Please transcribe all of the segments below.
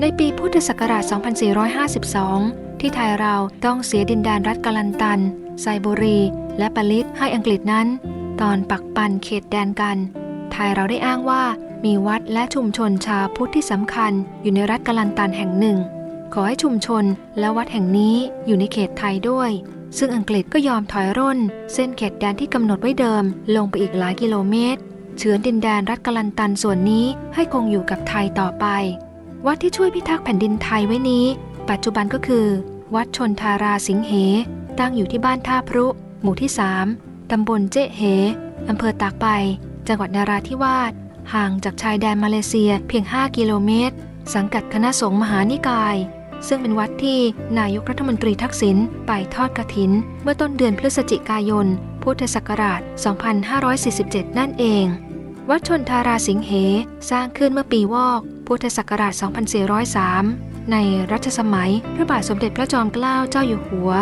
ในปีพุทธศักราช 2452 ที่ไทยเราต้องเสียดินแดนรัฐกาลันตัน ไซบุรี และปาลิตให้อังกฤษนั้น ตอนปักปันเขตแดนกัน ไทยเราได้อ้างว่ามีวัดและชุมชนชาวพุทธที่สำคัญ อยู่ในรัฐกาลันตันแห่งหนึ่ง ขอให้ชุมชนและวัดแห่งนี้อยู่ในเขตไทยด้วย ซึ่งอังกฤษก็ยอมถอยร่น เส้นเขตแดนที่กำหนดไว้เดิม ลงไปอีกหลายกิโลเมตร เฉือนดินแดนรัฐกาลันตันส่วนนี้ให้คงอยู่กับไทยต่อไป วัดที่ช่วยพิทักษ์แผ่นดินไทยไว้นี้ ปัจจุบันก็คือ วัดชนทาราสิงเห ตั้งอยู่ที่บ้านท่าพรุ หมู่ที่ 3 ตำบลเจ๊เหอำเภอตากใบ จังหวัดนาราธิวาส ห่างจากชายแดนมาเลเซียเพียง 5 กิโลเมตร สังกัดคณะสงฆ์มหานิกาย ซึ่งเป็นวัดที่นายกรัฐมนตรีทักษิณไปทอดกระถิน เมื่อต้นเดือนพฤศจิกายน พุทธศักราช 2547 นั่นเอง วัดชนทาราสิงเหสร้างขึ้นเมื่อปีวอก พุทธศักราช 2403 ในรัชสมัย พระบาทสมเด็จพระจอมเกล้าเจ้าอยู่หัว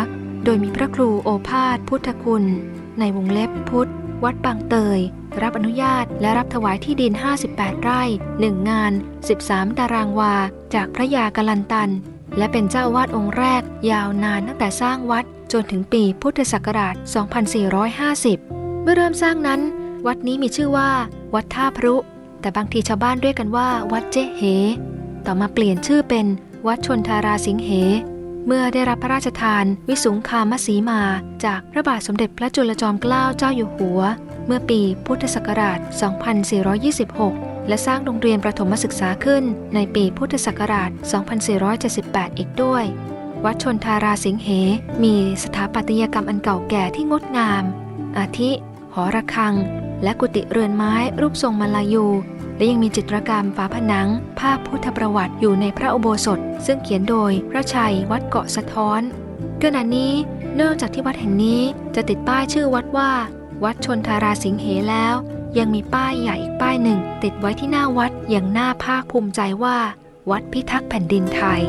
โดยมีพระครูโอภาสพุทธคุณ ในวงเล็บพุทธ วัดบางเตย รับอนุญาตและรับถวายที่ดิน 58 ไร่ 1 งาน 13 ตารางวา จากพระยากลันตัน และเป็นเจ้าอาวาดองค์แรก ยาวนานตั้งแต่สร้างวัดจนถึงปีพุทธศักราช 2450 เมื่อเริ่มสร้างนั้น วัดนี้มีชื่อว่า วัดท่าพรุ แต่บางทีชาวบ้านเรียกกันว่า วัดเจ๊เห ต่อมาเปลี่ยนชื่อเป็น วัดชนทาราสิงเห เมื่อได้รับพระราชทาน วิสุงคามสีมา จากพระบาทสมเด็จพระจุลจอมเกล้าเจ้าอยู่หัว เมื่อปีพุทธศักราช 2426 และสร้างโรงเรียนประถมศึกษาขึ้นในปีพุทธศักราช 2478 อีกด้วยวัดชนทาราสิงเห มีสถาปัตยกรรมอันเก่าแก่ที่งดงาม อาทิ หอระฆัง และกุฏิเรือนไม้รูปทรงมาลายู และยังมีจิตรกรรมฝาผนัง ภาพพุทธประวัติอยู่ในพระอุโบสถ ซึ่งเขียนโดยพระชัยวัดเกาะสะท้อนขณะนี้นอกจากที่วัดแห่งนี้จะติดป้ายชื่อวัดว่า วัดชนทาราสิงเหแล้ว ยังมีป้ายใหญ่อีกป้ายหนึ่ง ติดไว้ที่หน้าวัดอย่างน่าภาคภูมิใจว่า วัดพิทักษ์แผ่นดินไทย